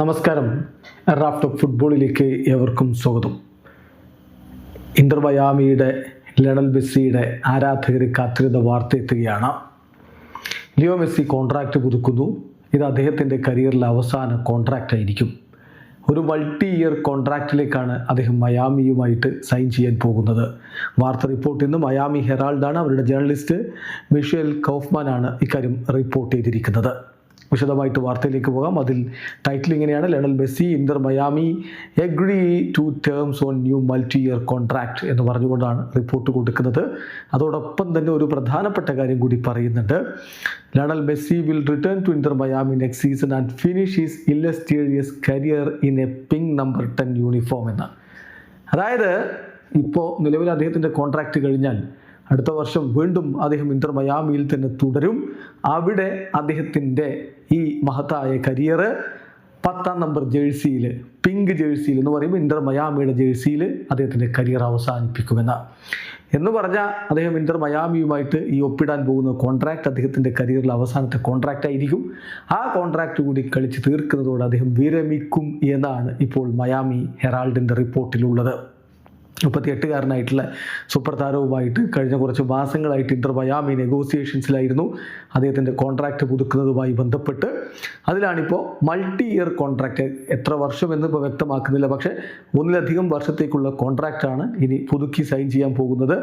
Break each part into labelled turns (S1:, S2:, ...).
S1: നമസ്കാരം. Raft of ഫുട്ബോളിലേക്ക് ഏവർക്കും സ്വാഗതം. ഇന്റർ മയാമിയുടെ ലണൽ മെസ്സിയുടെ ആരാധകർ കാത്തിരുന്ന വാർത്ത എത്തുകയാണ്. ലിയോ മെസ്സി കോൺട്രാക്റ്റ് പുതുക്കുന്നു. ഇത് അദ്ദേഹത്തിന്റെ കരിയറിലെ അവസാന കോൺട്രാക്റ്റ് ആയിരിക്കും. ഒരു മൾട്ടി ഇയർ കോൺട്രാക്റ്റിലേക്കാണ് അദ്ദേഹം മയാമിയുമായിട്ട് സൈൻ ചെയ്യാൻ പോകുന്നത്. വാർത്ത റിപ്പോർട്ട് ഇന്ന് മയാമി ഹെറാൾഡാണ് അവരുടെ ജേർണലിസ്റ്റ് മിഷേൽ കൗഫ്മാനാണ് ഇക്കാര്യം റിപ്പോർട്ട് ചെയ്തിരിക്കുന്നത്. വിശദമായിട്ട് വാർത്തയിലേക്ക് പോകാം. അതിൽ ടൈറ്റിൽ ഇങ്ങനെയാണ്. Lionel Messi Inter Miami agree to terms on new multi year contract എന്ന് പറഞ്ഞുകൊണ്ടാണ് റിപ്പോർട്ട് കൊടുക്കുന്നത്. അതോടൊപ്പം തന്നെ ഒരു പ്രധാനപ്പെട്ട കാര്യം കൂടി പറയുന്നുണ്ട്. Lionel Messi will return to Inter Miami next season and finish his illustrious career in a pink number ten uniform എന്ന് അതായത് ഇപ്പോൾ നിലവിൽ അദ്ദേഹത്തിന്റെ കോൺട്രാക്റ്റ് കഴിഞ്ഞാൽ അടുത്ത വർഷം വീണ്ടും അദ്ദേഹം ഇന്റർ മയാമിയിൽ തന്നെ തുടരും. അവിടെ അദ്ദേഹത്തിന്റെ ഈ മഹത്തായ കരിയർ പത്താം നമ്പർ ജേഴ്സിയിൽ പിങ്ക് ജേഴ്സിയിൽ എന്ന് പറയുമ്പോൾ ഇന്റർ മയാമിയുടെ ജേഴ്സിയിൽ അദ്ദേഹത്തിന്റെ കരിയർ അവസാനിപ്പിക്കുമെന്ന്. എന്ന് പറഞ്ഞാൽ അദ്ദേഹം ഇന്റർ മയാമിയുമായിട്ട് ഈ ഒപ്പിടാൻ പോകുന്ന കോൺട്രാക്ട് അദ്ദേഹത്തിന്റെ കരിയറിൽ അവസാനത്തെ കോൺട്രാക്റ്റ് ആയിരിക്കും. ആ കോൺട്രാക്റ്റ് കൂടി കളിച്ച് തീർക്കുന്നതോടെ അദ്ദേഹം വിരമിക്കും എന്നാണ് ഇപ്പോൾ മയാമി ഹെറാൾഡിന്റെ റിപ്പോർട്ടിലുള്ളത്. മുപ്പത്തിയെട്ടുകാരനായിട്ടുള്ള സൂപ്പർ താരവുമായിട്ട് കഴിഞ്ഞ കുറച്ച് മാസങ്ങളായിട്ട് ഇന്റർ മയാമി നെഗോസിയേഷൻസിലായിരുന്നു. അദ്ദേഹത്തിന്റെ കോൺട്രാക്റ്റ് പുതുക്കുന്നതുമായി ബന്ധപ്പെട്ട് അതിലാണിപ്പോൾ മൾട്ടി ഇയർ കോൺട്രാക്റ്റ് എത്ര വർഷം ഇപ്പോൾ വ്യക്തമാക്കുന്നില്ല. പക്ഷേ ഒന്നിലധികം വർഷത്തേക്കുള്ള കോൺട്രാക്റ്റാണ് ഇനി പുതുക്കി സൈൻ ചെയ്യാൻ പോകുന്നത്.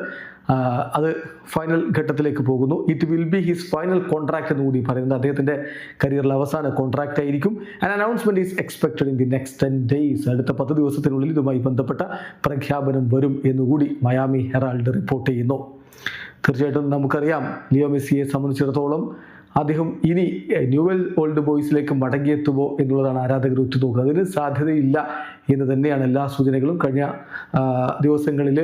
S1: അത് ഫൈനൽ ഘട്ടത്തിലേക്ക് പോകുന്നു. It will be his final contract എന്ന് കൂടി പറയുന്നത് അദ്ദേഹത്തിന്റെ കരിയറിലെ അവസാന കോൺട്രാക്റ്റ് ആയിരിക്കും. And announcement is expected in the next ten days അടുത്ത പത്ത് ദിവസത്തിനുള്ളിൽ ഇതുമായി ബന്ധപ്പെട്ട പ്രഖ്യാപനം വരും എന്നുകൂടി മയാമി ഹെറാൾഡ് റിപ്പോർട്ട് ചെയ്യുന്നു. തീർച്ചയായിട്ടും നമുക്കറിയാം. ലിയോ മെസ്സിയെ സംബന്ധിച്ചിടത്തോളം അദ്ദേഹം ഇനി ന്യൂവൽ ഓൾഡ് ബോയ്സിലേക്ക് മടങ്ങിയെത്തുമോ എന്നുള്ളതാണ് ആരാധകർ ഉറ്റുനോക്കുന്നത് അതിന് സാധ്യതയില്ല എന്ന് തന്നെയാണ് എല്ലാ സൂചനകളും. കഴിഞ്ഞ ദിവസങ്ങളിൽ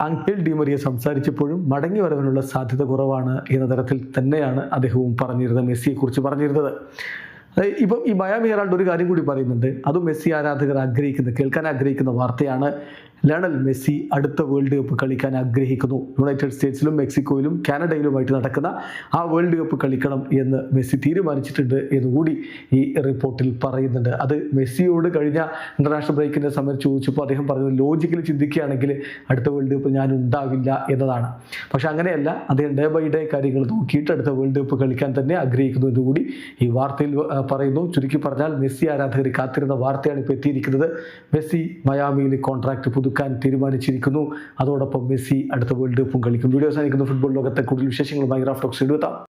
S1: അങ്കിൾ ഡിമറിയ സംസാരിച്ചപ്പോഴും മടങ്ങി വരവിനുള്ള സാധ്യത കുറവാണ് എന്ന തരത്തിൽ തന്നെയാണ് അദ്ദേഹവും പറഞ്ഞിരുന്നത് മെസ്സിയെക്കുറിച്ച് പറഞ്ഞിരുന്നത്. ഇപ്പം ഈ മയാമി ഹെറാൾഡ് ഒരു കാര്യം കൂടി പറയുന്നുണ്ട്. അതും മെസ്സി ആരാധകർ ആഗ്രഹിക്കുന്ന കേൾക്കാൻ ആഗ്രഹിക്കുന്ന വാർത്തയാണ്. ലണൽ മെസ്സി അടുത്ത വേൾഡ് കപ്പ് കളിക്കാൻ ആഗ്രഹിക്കുന്നു. യുണൈറ്റഡ് സ്റ്റേറ്റ്സിലും മെക്സിക്കോയിലും കാനഡയിലുമായിട്ട് നടക്കുന്ന ആ വേൾഡ് കപ്പ് കളിക്കണം എന്ന് മെസ്സി തീരുമാനിച്ചിട്ടുണ്ട് എന്നുകൂടി ഈ റിപ്പോർട്ടിൽ പറയുന്നുണ്ട്. അത് മെസ്സിയോട് കഴിഞ്ഞ ഇന്റർനാഷണൽ ബ്രേക്കിന്റെ സമയത്ത് ചോദിച്ചപ്പോൾ അദ്ദേഹം പറഞ്ഞത് ലോജിക്കലി ചിന്തിക്കുകയാണെങ്കിൽ അടുത്ത വേൾഡ് കപ്പ് ഞാൻ ഉണ്ടാവില്ല എന്നതാണ്. പക്ഷെ അങ്ങനെയല്ല അദ്ദേഹം ഡേ ബൈ ഡേ കാര്യങ്ങൾ നോക്കിയിട്ട് അടുത്ത വേൾഡ് കപ്പ് കളിക്കാൻ തന്നെ ആഗ്രഹിക്കുന്നു എന്നുകൂടി ഈ വാർത്തയിൽ പറയുന്നു. ചുരുക്കി പറഞ്ഞാൽ മെസ്സി ആരാധകർ കാത്തിരുന്ന വാർത്തയാണ് ഇപ്പോൾ എത്തിയിരിക്കുന്നത്. മെസ്സി മയാമിയിൽ കോൺട്രാക്ട് പുതുക്കാൻ തീരുമാനിച്ചിരിക്കുന്നു. അതോടൊപ്പം മെസ്സി അടുത്ത വേൾഡ് കപ്പും കളിക്കും. വീഡിയോ അവസാനിക്കുന്ന. ഫുട്ബോൾ ലോകത്തെ കൂടുതൽ വിശേഷങ്ങളുമായി ഗ്രാഫ്റ്റോക്സ് എടുത്താം